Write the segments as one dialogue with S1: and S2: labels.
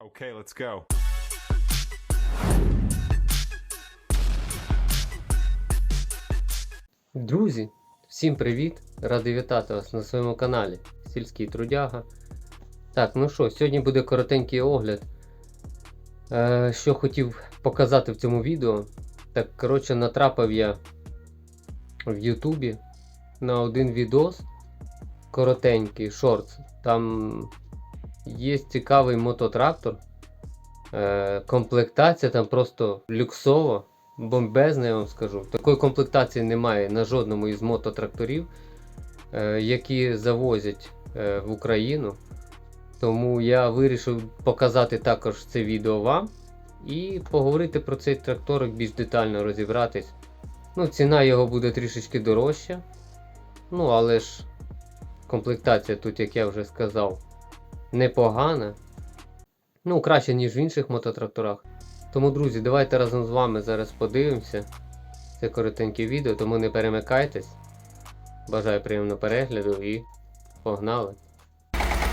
S1: Okay, let's go.
S2: Друзі, всім привіт! Радий вітати вас на своєму каналі Сільський Трудяга. Так, ну що, сьогодні буде коротенький огляд. Е, що хотів показати в цьому відео. Так, коротше, натрапив я в Ютубі на один відос коротенький, шортс. Там є цікавий мототрактор. Е, комплектація там просто люксова бомбезна, я вам скажу. Такої комплектації немає на жодному із мототракторів, е, які завозять е, в Україну. Тому я вирішив показати також це відео вам і поговорити про цей тракторик більш детально розібратись. Ну, ціна його буде трішечки дорожча. Ну, але ж комплектація тут, як я вже сказав, непогана. Ну, краще, ніж в інших мототракторах. Тому, друзі, давайте разом з вами зараз подивимося це коротеньке відео, тому не перемикайтесь. Бажаю приємного перегляду і погнали!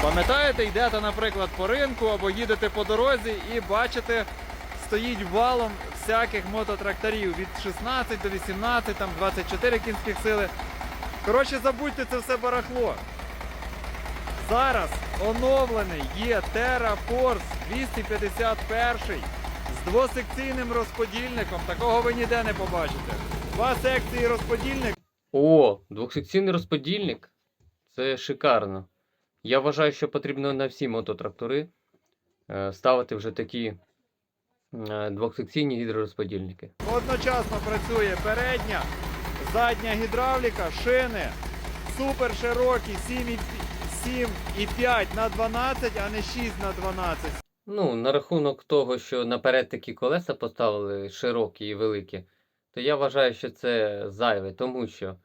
S3: Пам'ятаєте, йдете, наприклад, по ринку або їдете по дорозі і бачите, стоїть валом всяких мототракторів від 16 до 18, там 24 кінських сили. Коротше, забудьте це все барахло. Зараз оновлений є Terra Force 251 з двосекційним розподільником. Такого ви ніде не побачите. Два секції розподільник.
S2: О, двохсекційний розподільник. Це шикарно. Я вважаю, що потрібно на всі мототрактори е, ставити вже такі е, двохсекційні гідророзподільники.
S3: Одночасно працює передня, задня гідравліка, шини супер широкі 7,5 на 12, а не 6 на 12.
S2: Ну, на рахунок того, що наперед такі колеса поставили широкі і великі, то я вважаю, що це зайве, тому що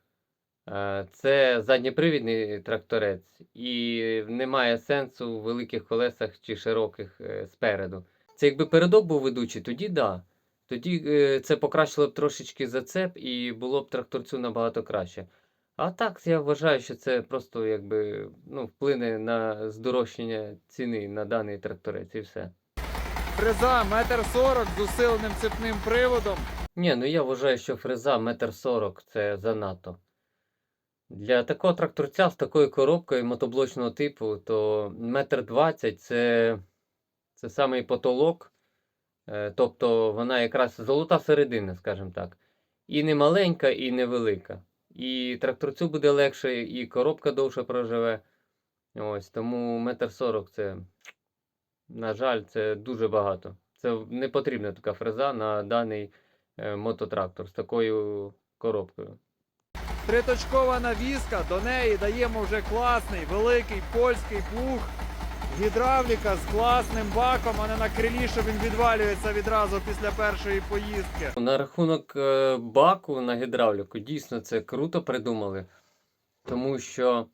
S2: е, це задньопривідний тракторець і немає сенсу в великих колесах чи широких е, спереду. Це якби передок був ведучий, тоді да. Тоді е, це покращило б трошечки зацеп і було б тракторцю набагато краще. А так я вважаю, що це просто якби ну, вплине на здорожчання ціни на даний тракторець і все.
S3: Фреза 1,40 м з усиленим цепним приводом.
S2: Ні, ну я вважаю, що фреза 1,40 м це занадто. Для такого тракторця з такою коробкою мотоблочного типу, то 1,20 м це, це самий потолок. Е, Тобто вона якраз золота середина, скажімо так. І не маленька, і не велика. І тракторцю буде легше, і коробка довше проживе. Ось, тому 1,40 м це, на жаль, це дуже багато. Це не потрібна така фреза на даний е, мототрактор з такою коробкою.
S3: Триточкова навіска, до неї даємо вже класний великий польський плуг. Гідравліка з класним баком, а не на крилі, що він відвалюється відразу після першої поїздки.
S2: На рахунок е, баку на гідравліку, дійсно це круто придумали, тому що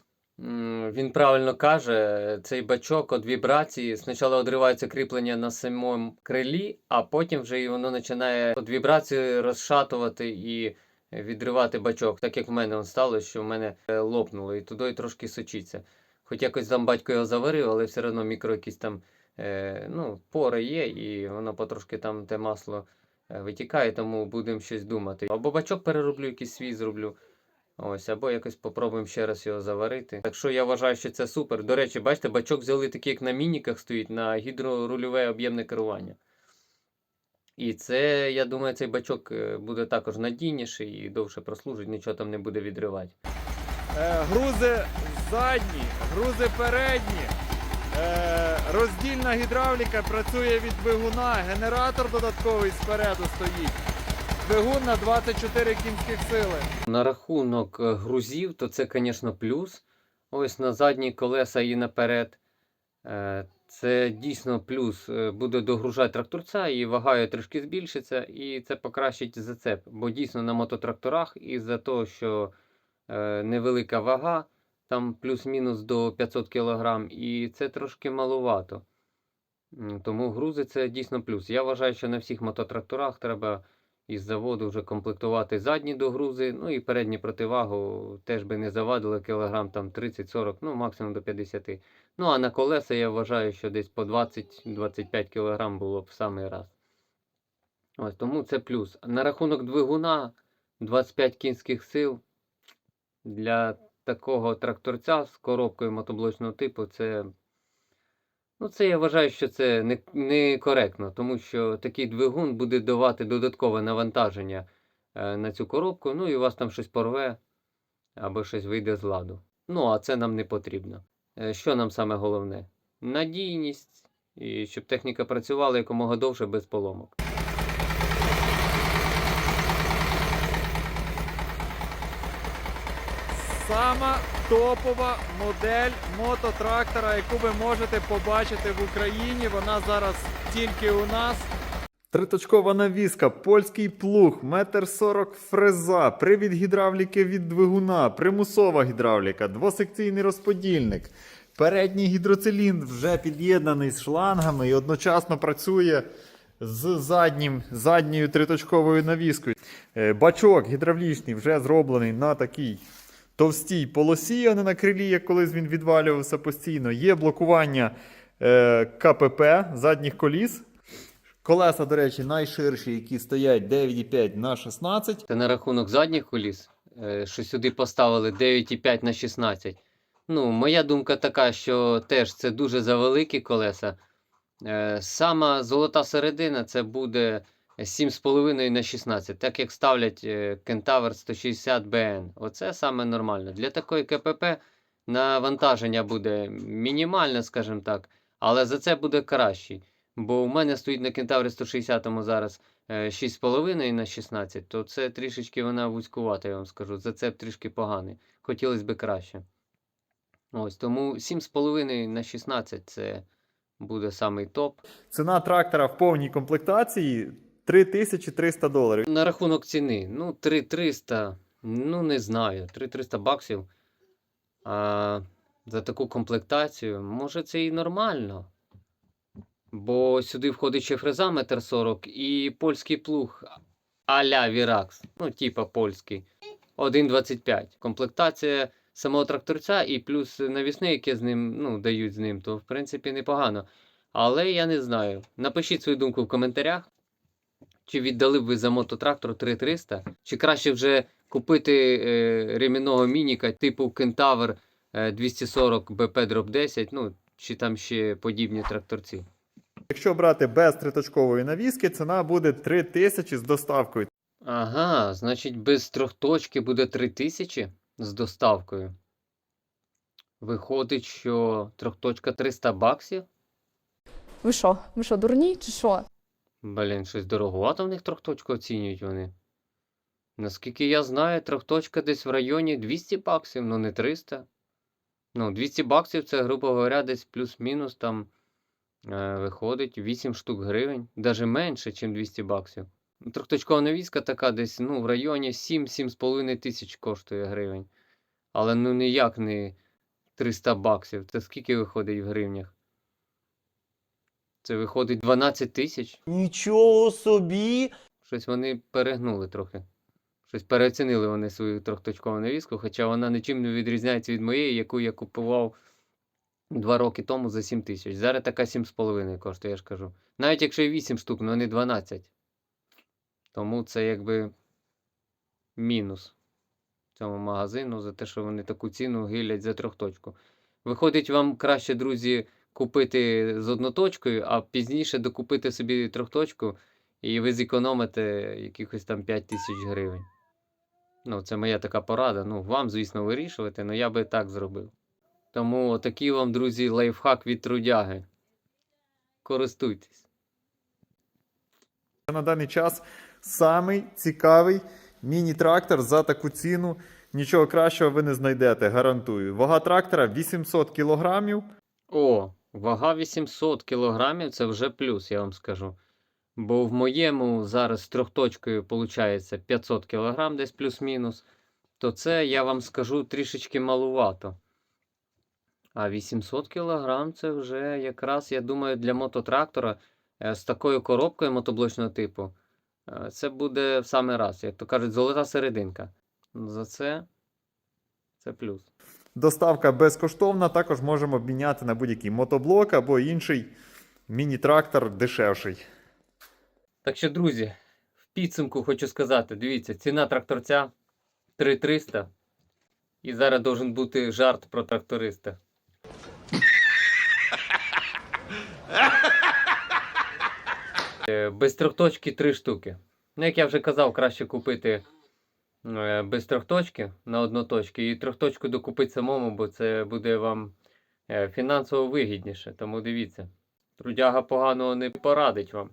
S2: він правильно каже, цей бачок від вібрації спочатку одривається кріплення на самому крилі, а потім вже воно починає від вібрації розшатувати і відривати бачок. Так як в мене он стало, що в мене е, лопнуло і туди трошки сочиться. Хоч якось там батько його заварив, але все одно мікро якісь там е, ну, пори є, і воно потрошки там те масло е, витікає, тому будемо щось думати. Або бачок перероблю, якийсь свій зроблю. Ось, або якось попробуємо ще раз його заварити. Так що я вважаю, що це супер. До речі, бачите, бачок взяли такий, як на мініках стоїть, на гідрорульове об'ємне керування. І це, я думаю, цей бачок е, буде також надійніший і довше прослужить, нічого там не буде відривати.
S3: Е, грузи задні, грузи передні. Е, роздільна гідравліка працює від двигуна, генератор додатковий спереду стоїть. Двигун на 24 кінських сили.
S2: На рахунок е, грузів, то це, звісно, плюс. Ось на задні колеса і наперед. Це дійсно плюс. Буде догружати тракторця і вага його трішки збільшиться, і це покращить зацеп. Бо дійсно на мототракторах, із-за того, що невелика вага, там плюс-мінус до 500 кг, і це трошки маловато. Тому грузи це дійсно плюс. Я вважаю, що на всіх мототракторах треба із заводу вже комплектувати задні догрузи, ну і передні противагу теж би не завадили кілограм там 30-40, ну максимум до 50. Ну а на колеса я вважаю, що десь по 20-25 кілограм було б в самий раз. Ось тому це плюс. На рахунок двигуна 25 кінських сил для такого тракторця з коробкою мотоблочного типу це. Ну, це я вважаю, що це не, некоректно, тому що такий двигун буде давати додаткове навантаження е, на цю коробку, ну і у вас там щось порве або щось вийде з ладу. Ну, а це нам не потрібно. Е, що нам саме головне? Надійність, і щоб техніка працювала якомога довше без поломок.
S3: Сама топова модель мототрактора, яку ви можете побачити в Україні. Вона зараз тільки у нас. Триточкова навіска, польський плуг, метр сорок фреза, привід гідравліки від двигуна, примусова гідравліка, двосекційний розподільник. Передній гідроциліндр вже під'єднаний з шлангами і одночасно працює з заднім, задньою триточковою навіскою. Е, Бачок гідравлічний вже зроблений на такій товстій полосі, а не на крилі, як колись він відвалювався постійно. Є блокування е, КПП задніх коліс. Колеса, до речі, найширші, які стоять 9,5 на 16.
S2: Та на рахунок задніх коліс, е, що сюди поставили 9,5 на 16. Ну, моя думка така, що теж це дуже завеликі колеса. Е, Сама золота середина це буде 7,5 на 16, так як ставлять е, Kentaur 160 BN. Оце саме нормально. Для такої КПП навантаження буде мінімальне, скажімо так, але за це буде кращий. Бо у мене стоїть на Кентаврі 160 зараз е, 6,5 на 16, то це трішечки вона вузькувата, я вам скажу. Зацеп трішки поганий. Хотілося б краще. Ось тому 7,5 на 16 це буде самий топ.
S3: Ціна трактора в повній комплектації 3300 доларів.
S2: На рахунок ціни, ну 3300, ну не знаю, 3300 баксів. А за таку комплектацію, може це і нормально. Бо сюди входить ще фреза метр 40 і польський плуг а-ля Віракс, ну, типа польський, 1,25. Комплектація самого тракторця і плюс навісне, яке з ним, ну, дають з ним, то в принципі непогано. Але я не знаю. Напишіть свою думку в коментарях. Чи віддали б ви за мототрактор 3300? Чи краще вже купити е, ремінного мініка типу е, 240 BP Drop 10, ну, чи там ще подібні тракторці?
S3: Якщо брати без триточкової навіски, ціна буде 3000 з доставкою.
S2: Ага, значить, без трьохточки буде 3000 з доставкою. Виходить, що трьохточка 300 баксів?
S1: Ви що? Ви що, дурні чи що?
S2: Блін, щось дороговато в них трьохточку оцінюють вони. Наскільки я знаю, трьохточка десь в районі 200 баксів, ну не 300. Ну, 200 баксів це, грубо говоря, десь плюс-мінус там е, виходить 8 штук гривень, навіть менше, ніж 200 баксів. Трьохточкова навіска така десь ну, в районі 7-7,5 тисяч коштує гривень. Але ну ніяк не 300 баксів. Це скільки виходить в гривнях? Це виходить 12 тисяч.
S4: Нічого собі.
S2: Щось вони перегнули трохи. Щось переоцінили вони свою трьохточкову навіску, хоча вона нічим не відрізняється від моєї, яку я купував два роки тому за 7 тисяч. Зараз така 7,5 коштує, я ж кажу. Навіть якщо і 8 штук, ну не 12. Тому це якби мінус цьому магазину за те, що вони таку ціну гилять за трьохточку. Виходить, вам краще, друзі, купити з одноточкою, а пізніше докупити собі трьохточку, і ви зекономите якихось там 5 тисяч гривень. Ну, це моя така порада. Ну, вам, звісно, вирішувати, але я би так зробив. Тому такий вам, друзі, лайфхак від трудяги. Користуйтесь.
S3: На даний час самий цікавий міні-трактор за таку ціну. Нічого кращого ви не знайдете, гарантую. Вага трактора 800 кілограмів.
S2: О, вага 800 кілограмів це вже плюс, я вам скажу. Бо в моєму зараз з трьохточкою виходить 500 кілограм, десь плюс-мінус. То це, я вам скажу, трішечки малувато. А 800 кілограм це вже якраз, я думаю, для мототрактора е, з такою коробкою мотоблочного типу. Е, Це буде в саме раз, як то кажуть, золота серединка. За це це плюс.
S5: Доставка безкоштовна, також можемо обміняти на будь-який мотоблок або інший міні-трактор дешевший.
S2: Так що, друзі, в підсумку хочу сказати: дивіться, ціна тракторця 3300. І зараз должен бути жарт про тракториста. Е, Без трьохточки 3 штуки. Ну, як я вже казав, краще купити без трьохточки на одноточки і трьохточку докупити самому, бо це буде вам е, фінансово вигідніше. Тому дивіться. Трудяга поганого не порадить вам.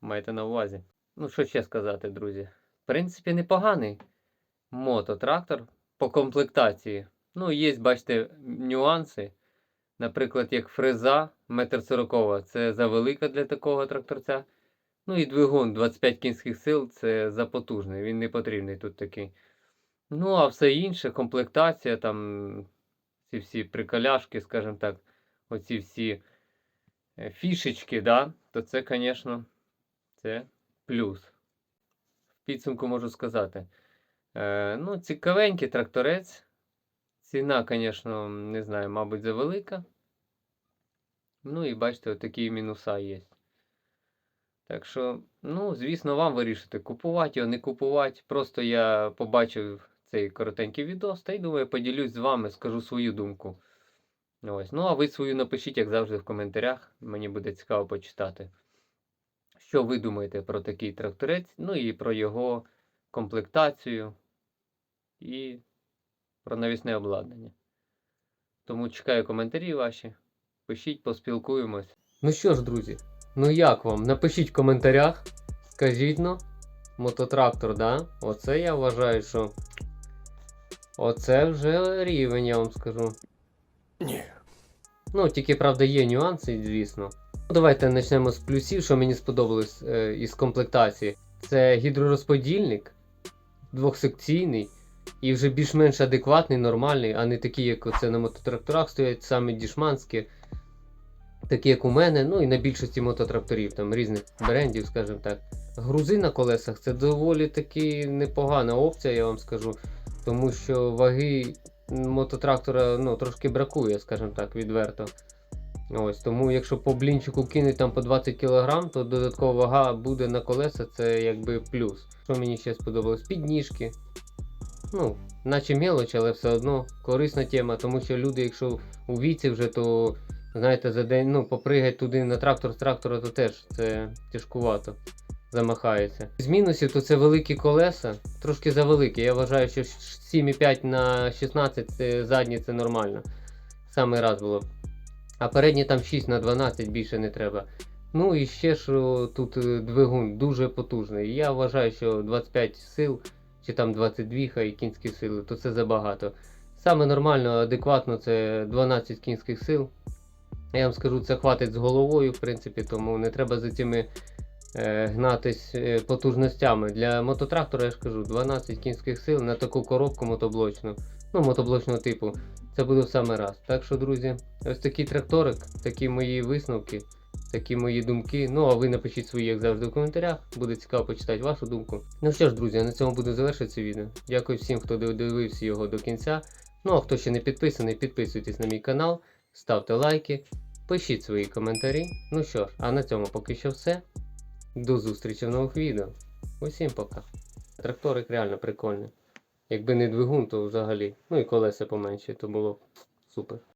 S2: Маєте на увазі. Ну, що ще сказати, друзі? В принципі, непоганий мототрактор по комплектації. Ну, є, бачите, нюанси. Наприклад, як фреза 1,40 м, це завелика для такого тракторця. Ну і двигун 25 кінських сил це запотужний, він не потрібний тут такий. Ну, а все інше, комплектація, там ці всі приколяшки, скажімо так, оці всі е, фішечки, да, то це, звісно, це плюс. В підсумку можу сказати. Е, ну, цікавенький тракторець. Ціна, звісно, не знаю, мабуть, завелика. Ну і бачите, отакі мінуса є. Так що, ну, звісно, вам вирішити, купувати його, не купувати. Просто я побачив цей коротенький відос, та й думаю, поділюсь з вами, скажу свою думку. Ось. Ну, а ви свою напишіть, як завжди, в коментарях. Мені буде цікаво почитати. Що ви думаєте про такий тракторець, ну і про його комплектацію і про навісне обладнання. Тому чекаю коментарі ваші. Пишіть, поспілкуємось. Ну що ж, друзі, ну як вам? Напишіть в коментарях. Скажіть ну, мототрактор, да? Оце я вважаю, що. Оце вже рівень, я вам скажу.
S4: Ні.
S2: Ну, тільки правда є нюанси, звісно. Ну, Давайте почнемо з плюсів, що мені сподобалось е, із комплектації. Це гідророзподільник двохсекційний і вже більш-менш адекватний, нормальний, а не такий, як оце на мототракторах стоять, саме дішманські, такі як у мене, ну і на більшості мототракторів, там різних брендів, скажімо так. Грузи на колесах це доволі таки непогана опція, я вам скажу. Тому що ваги мототрактора ну, трошки бракує, скажімо так, відверто. Ось, тому якщо по блінчику кинуть там по 20 кг, то додаткова вага буде на колеса, це якби плюс. Що мені ще сподобалось? Підніжки. Ну, наче мелоч, але все одно корисна тема, тому що люди, якщо у віці вже, то знаєте, за день ну, попригать туди на трактор з трактора, то теж це тяжкувато замахається. З мінусів, то це великі колеса, трошки завеликі. Я вважаю, що 7,5 на 16 це задні це нормально. Саме раз було. А передні там 6 на 12 більше не треба. Ну і ще що тут е, двигун дуже потужний. Я вважаю, що 25 сил чи там 22 хай кінські сили, то це забагато. Саме нормально, адекватно це 12 кінських сил. Я вам скажу, це хватить з головою, в принципі, тому не треба за цими е, гнатись е, потужностями. Для мототрактора я ж кажу 12 кінських сил на таку коробку мотоблочну, ну мотоблочного типу. Це буде в саме раз. Так що, друзі, ось такий тракторик, такі мої висновки, такі мої думки. Ну, а ви напишіть свої, як завжди, в коментарях. Буде цікаво почитати вашу думку. Ну що ж, друзі, на цьому буду завершити це відео. Дякую всім, хто дивився його до кінця. Ну а хто ще не підписаний, підписуйтесь на мій канал, ставте лайки, пишіть свої коментарі. Ну що ж, а на цьому поки що все. До зустрічі в нових відео. Усім пока. Тракторик реально прикольний. Якби не двигун, то взагалі. Ну і колеса поменше, то було б супер.